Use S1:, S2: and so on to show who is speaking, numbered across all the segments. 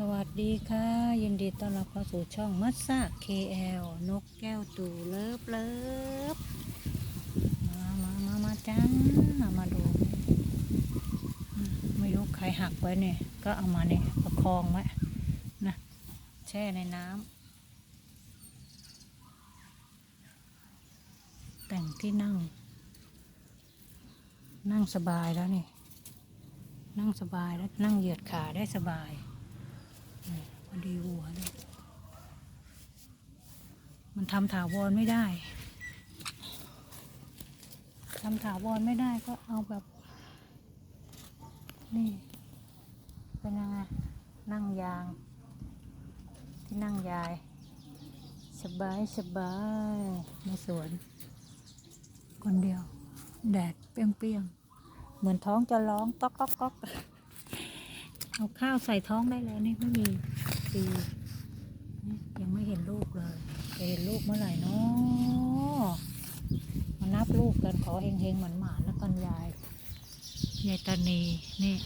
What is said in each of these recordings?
S1: สวัสดีค่ะ ยินดีต้อนรับเข้าสู่ช่องมัสซา KL นกแก้วตูเลิฟเลิฟมามามามาจ้ามาดูมไม่รู้ใครหักไว้เนี่ย ก็เอามาเนี่ยประคองไว้นะแช่ในน้ำแต่งที่นั่ง นั่งสบายแล้วนี่ นั่งสบายแล้วนั่งเหยียดขาได้สบาย พอดีหัวเลยมันทำถาวรไม่ได้ทำถาวรไม่ได้ก็เอาแบบ นี่ เป็นยังไง นั่งยาง ที่นั่งยาย สบายสบายในสวน คนเดียว แดดเปรี้ยงๆ เหมือนท้องจะร้องก๊อกก๊อกก๊อก เอาข้าวใส่ท้องได้แล้วนี่ไม่มีปียังไม่เห็นลูกเลยจะเห็นลูกเมื่อไหร่เนาะมานับลูกกันขอเฮงเฮงๆหมันหมาแล้วกันยายยายตานีนี่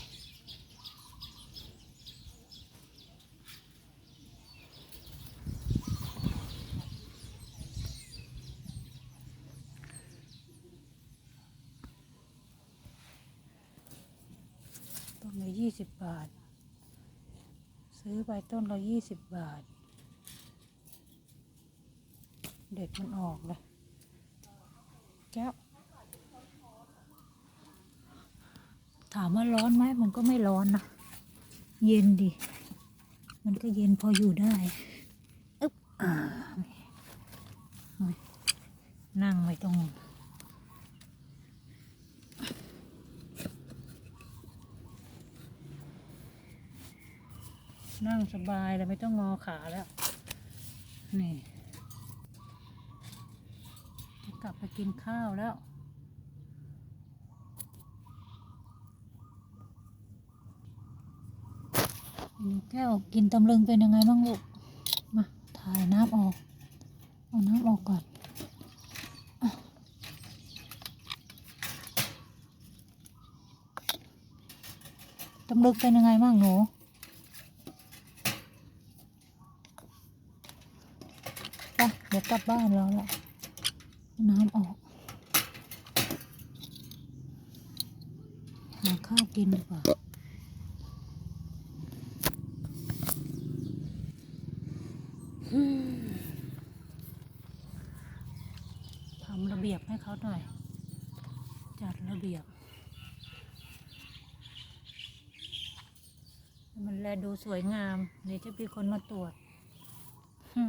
S1: ต้นละยี่สิบบาท ซื้อไปต้นละยี่สิบบาท เด็กมันออกเลยแก้วถามว่าร้อนไหมมันก็ไม่ร้อนนะ เย็นดิ มันก็เย็นพออยู่ได้อึ๊บนั่งไม่ต้อง นั่งสบายเลยไม่ต้องงอขาแล้ว นี่จะกลับไปกินข้าวแล้ว แก้วกินตำลึงเป็นยังไงบ้างลูก มา ถ่ายน้ำออก เอาน้ำออกก่อนตำลึงเป็นยังไงบ้างหนู ไปเดี๋ยวกลับบ้านเราละน้ำออก หาข้าวกินดีกว่าทำระเบียบให้เขาหน่อย จัดระเบียบ มันแลดูสวยงาม เดี๋ยวจะมีคนมาตรวจฮึ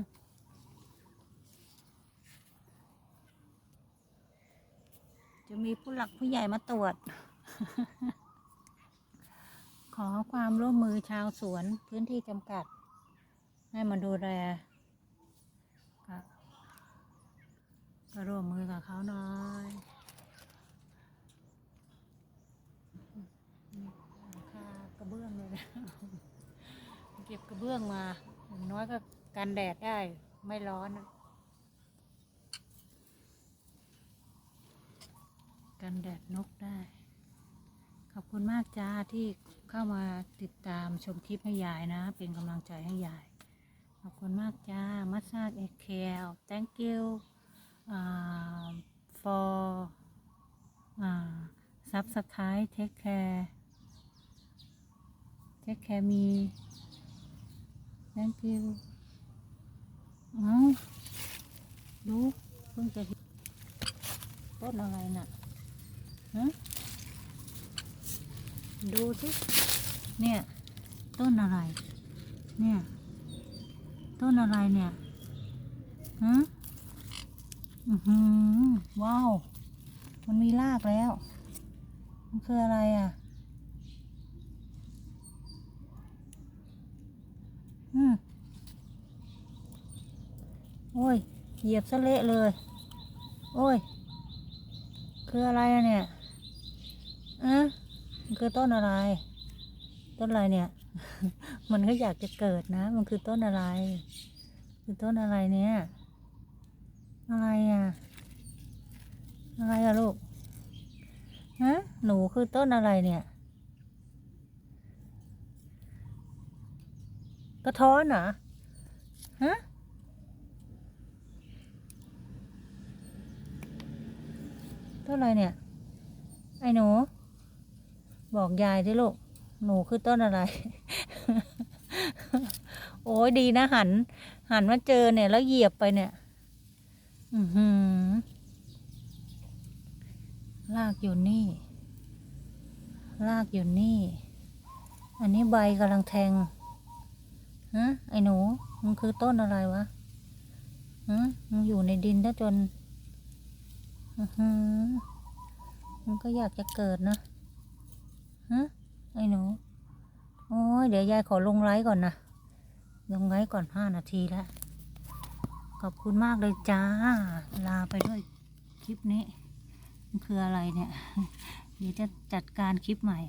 S1: จะ มีผู้หลักผู้ใหญ่มาตรวจ ขอความร่วมมือชาวสวนพื้นที่จำกัด ให้มาดูแลก็ก็ร่วมมือกับเขาหน่อยหลังคากระเบื้องเลยนะเก็บกระเบื้องมา อย่างน้อยก็กันแดดได้ไม่ร้อนอะ กันแดดนกได้ ขอบคุณมากจ้าที่เข้ามาติดตามชมคลิปให้ยายนะ เป็นกำลังใจให้ยาย ขอบคุณมากจ้ามัสซาเอเคล thank you uh, for uh, subscribe take care take care me thank you เอาดูเพิ่งจะต้นอะไรน่ะฮะ ดูสิเนี่ย ต้นอะไร เนี่ย ต้นอะไรเนี่ยฮะอือหือว้าว มันมีรากแล้ว มันคืออะไรอะอืมโอ้ย เหยียบซะเละเลย โอ้ย คืออะไรอะเนี่ย อะมันคือต้นอะไร ต้นอะไรเนี่ย มันก็อยากจะเกิดนะ มันคือต้นอะไร คือต้นอะไรเนี่ย อะไรอะ อะไรอะลูกฮะหนูคือต้นอะไรเนี่ยกระท้อนเหรอฮะต้นอะไรเนี่ย ไอ้หนู บอกยายดิลูก หนูคือต้นอะไร โอ้ยดีนะหัน หันมาเจอเนี่ย แล้วเหยียบไปเนี่ย อือหือ ลากอยู่นี่ ลากอยู่นี่ อันนี้ใบกำลังแทงฮะไอ้หนูมันคือต้นอะไรวะฮะมันอยู่ในดินถ้าจน อือหือมันก็อยากจะเกิดนะ ฮะไอ้หนู โอ้ยเดี๋ยวยายขอลงไลฟ์ก่อนนะ ลงไลฟ์ก่อนห้านาทีแล้ว ขอบคุณมากเลยจ้า ลาไปด้วยคลิปนี้ มันคืออะไรเนี่ย เดี๋ยวจะจัดการคลิปใหม่